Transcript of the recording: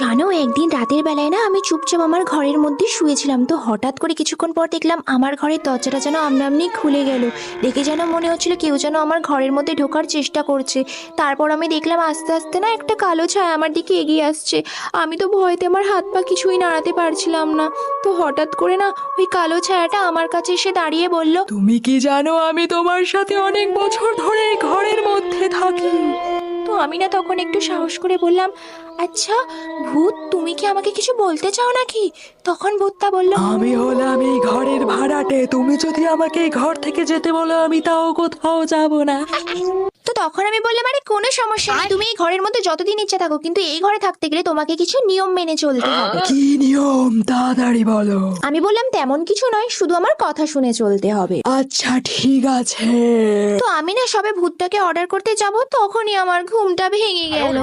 জানো, একদিন রাতের বেলায় না আমি চুপচাপ আমার ঘরের মধ্যে শুয়েছিলাম তো হঠাৎ করে কিছুক্ষণ পর দেখলাম আমার ঘরের দরজাটা যেন আমনা আমনি খুলে গেল। দেখে যেন মনে হচ্ছিল কেউ যেন আমার ঘরের মধ্যে ঢোকার চেষ্টা করছে। তারপর আমি দেখলাম আস্তে আস্তে না একটা কালো ছায়া আমার দিকে এগিয়ে আসছে। আমি তো ভয়তে আমার হাত পা কিছুই নাড়াতে পারছিলাম না। তো হঠাৎ করে না ওই কালো ছায়াটা আমার কাছে এসে দাঁড়িয়ে বলল, তুমি কি জানো আমি তোমার সাথে অনেক বছর ধরে ঘরের মধ্যে থাকি? আমি না তখন একটু সাহস করে বললাম আচ্ছা ভূত তুমি কি আমাকে কিছু বলতে চাও নাকি? তখন ভূতটা বলল আমি হলাম এই ঘরের ভাড়াটে তুমি যদি আমাকে এই ঘর থেকে যেতে বলো আমি তাও কোথাও যাব না। তখন আমি বললাম আরে কোনো সমস্যা নেই। তুমি এই ঘরের মধ্যে যতদিন ইচ্ছা থাকো কিন্তু এই ঘরে থাকতে গেলে তোমাকে কিছু নিয়ম মেনে চলতে হবে। কি নিয়ম? তাড়াতাড়ি বলো। আমি বললাম তেমন কিছু নয় শুধু আমার কথা শুনে চলতে হবে। আচ্ছা ঠিক আছে। তো আমি না সবে ভূতটাকে অর্ডার করতে যাব তখনই আমার ঘুমটা ভেঙে গেল।